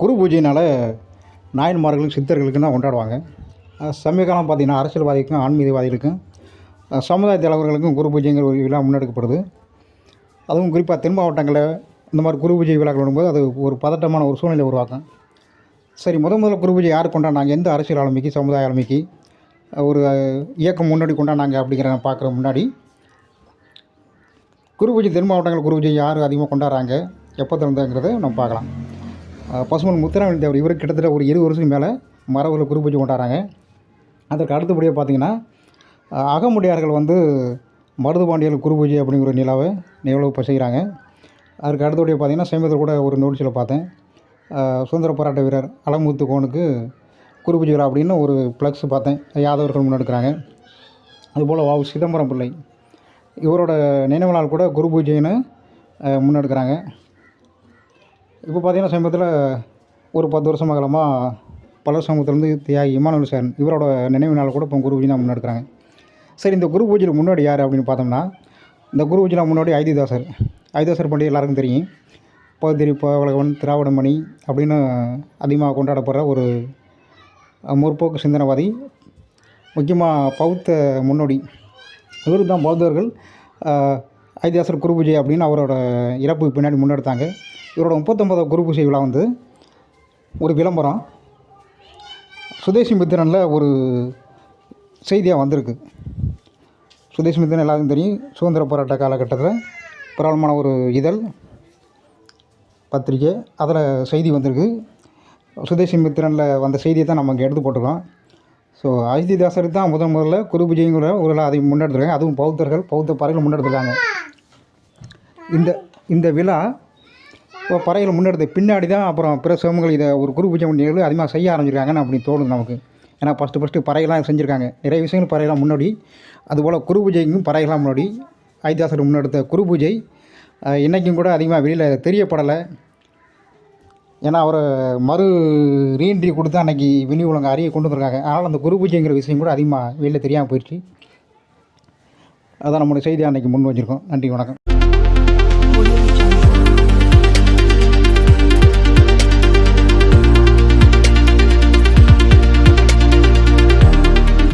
குரு பூஜையினால் நாயன்மார்களுக்கும் சித்தர்களுக்கும் தான் கொண்டாடுவாங்க. சமீப காலம் பார்த்திங்கன்னா அரசியல்வாதிக்கும் ஆன்மீகவாதிகளுக்கும் சமுதாய தலைவர்களுக்கும் குரு பூஜைங்கிற ஒரு விழா முன்னெடுக்கப்படுது. அதுவும் குறிப்பாக தென் மாவட்டங்களில் இந்த மாதிரி குரு பூஜை விழாக்கள் வரும்போது அது ஒரு பதட்டமான ஒரு சூழ்நிலை உருவாக்கும். சரி முத முதல்ல குரு பூஜை யார் கொண்டாடினாங்க? எந்த அரசியல் ஆளுமைக்கு சமுதாய ஆளுமைக்கு? ஒரு இயக்கம் முன்னாடி கொண்டாடினாங்க அப்படிங்கிற பார்க்குற முன்னாடி குரு பூஜை தென் மாவட்டங்கள் குரு பூஜை யார் அதிகமாக கொண்டாடுறாங்க? எப்போ திறந்தாங்கிறத நம்ம பார்க்கலாம். பசுமன் முத்துராமலிங்க தேவர் இவர் கிட்டத்தட்ட ஒரு இருபது வருஷத்துக்கு மேலே மரபில் குறிப்பிச்சு கொண்டாடுறாங்க. அதற்கு அடுத்தபடியாக பார்த்தீங்கன்னா அகமுடையார்கள் வந்து மருதுபாண்டியர்கள் குருபூஜை அப்படிங்கிற ஒரு நிலாவை நிகழ்வு செய்கிறாங்க அதுக்கு அடுத்தபடியாக பார்த்தீங்கன்னா சமீபத்தில் கூட ஒரு நிகழ்ச்சியில் பார்த்தேன். சுதந்திர போராட்ட வீரர் அலமுத்து கோனுக்கு குரு விழா அப்படின்னு ஒரு ஃப்ளக்ஸ் பார்த்தேன். யாதவர்கள் முன்னெடுக்கிறாங்க அதுபோல் வாவு சிதம்பரம் பிள்ளை. இவரோட நினைவு நாள் கூட குரு பூஜைன்னு முன்னெடுக்கிறாங்க இப்போ பார்த்தீங்கன்னா சமீபத்தில் ஒரு பத்து வருஷம் காலமாக பலர் சமூகத்திலேருந்து தியாகி இமானுவல் சார் இவரோட நினைவு நாள் கூட இப்போ குரு பூஜை தான் முன்னெடுக்கிறாங்க. சரி இந்த குரு பூஜையில் முன்னாடி யார் அப்படின்னு பார்த்தோம்னா இந்த குரு பூஜையில் முன்னாடி ஐதிதாசர். ஐதிதாசர் பண்டிகை எல்லாருக்கும் தெரியும். பகுதிரி பவளவன் திராவிடமணி அப்படின்னு அதிகமாக கொண்டாடப்படுற ஒரு முற்போக்கு சிந்தனைவாதி. முக்கியமாக பௌத்த முன்னோடி. இவர் தான் பௌத்தர்கள். ஐதியாசர் குரு பூஜை அப்படின்னு அவரோட இறப்புக்கு பின்னாடி முன்னெடுத்தாங்க. இவரோட முப்பத்தொம்பதாவது குரு பூஜை விழா வந்து ஒரு விளம்பரம். சுதேசி மித்திரனில் ஒரு செய்தியாக வந்திருக்கு. சுதேசி மித்திரன் எல்லாருக்கும் தெரியும். சுதந்திர போராட்ட காலகட்டத்தில் பிரபலமான ஒரு இதழ் பத்திரிக்கை அதில் செய்தி வந்திருக்கு. சுதேசி மித்திரனில் வந்த செய்தியை தான் நம்ம இங்கே எடுத்து போட்டுக்கிறோம். ஸோ அயோத்திதாசருக்கு தான் முதன் முதல்ல குரு பூஜைங்கிற ஒரு விழா அதை முன்னெடுத்துருக்காங்க. அதுவும் பௌத்தர்கள் பௌத்த பறவைகள் முன்னெடுத்துருக்காங்க. இந்த இந்த விழா இப்போ பறைகள் முன்னெடுத்த பின்னாடி தான் அப்புறம் பிற சிவங்கள் இதை ஒரு குரு பூஜை நிகழ்வு அதிகமாக செய்ய ஆரம்பிச்சிருக்காங்கன்னு அப்படி தோணுது நமக்கு. ஏன்னா ஃபஸ்ட்டு ஃபஸ்ட்டு பறையெல்லாம் செஞ்சுருக்காங்க. நிறைய விஷயங்கள் பறையெல்லாம் முன்னாடி அதுபோல் குரு பூஜைக்கும் பறையெல்லாம் முன்னாடி ஐதாசர் முன்னெடுத்த குரு பூஜை இன்றைக்கும் கூட அதிகமாக வெளியில் தெரியப்படலை. ஏன்னா அவரை மறு ரீஎன்ட்ரி கொடுத்து அன்றைக்கி வினி உலக அறிய கொண்டு வந்திருக்காங்க. அதனால் அந்த குரு பூஜைங்கிற விஷயம் கூட அதிகமாக வெளியில் தெரியாமல் போயிடுச்சு அதான் நம்மளுடைய செய்தியாக அன்றைக்கி முன் வச்சுருக்கோம். நன்றி வணக்கம்.